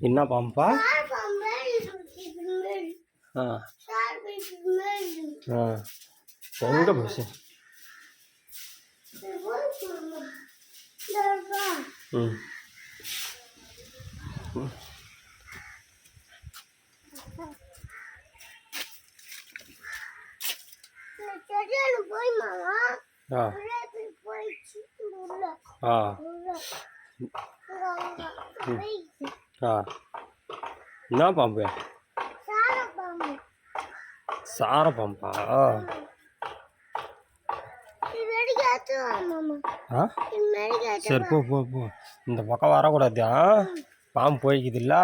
என்ன பாம்பா? ஆ. ஆ. எங்கே போச்சு போய் ம். போய் ஆ. ஆ ஆ. என்ன பாம்பு? சார பாம்பு சார போ போ போ. இந்த பக்கம் வரக்கூடாது ஆ? பாம்பு போய்க்குதுல்ல?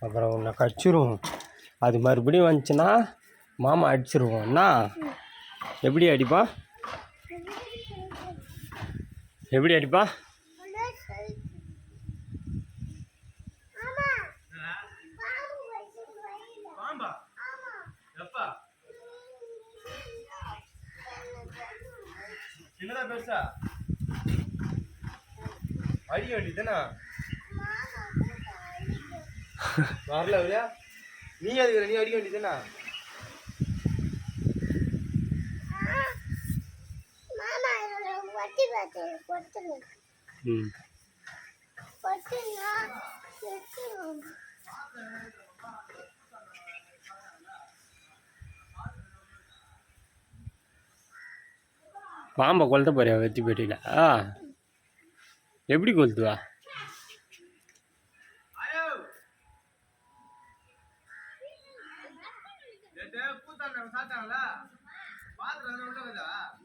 அப்புறம் உன்னை கடிச்சிரும். அது மறுபடியும் வந்துச்சுன்னா மாமா அடிச்சிருவோம். என்ன? எப்படி அடிப்பா? எப்படி அடிப்பா? வயல ஆமா. எப்பா? சின்னதா பெருசா அடிக்க வேண்டியதுதானே வரல இல்லையா நீ அதுக்கு நீ அடிக்க வேண்டியதுனா மாமா இதோட ம் பாம்பை கொளுத்த போறியா வெத்தி பேட்டியில் ஆ. எப்படி கொளுத்துவா? சாத்தாங்களா பாத்திரம்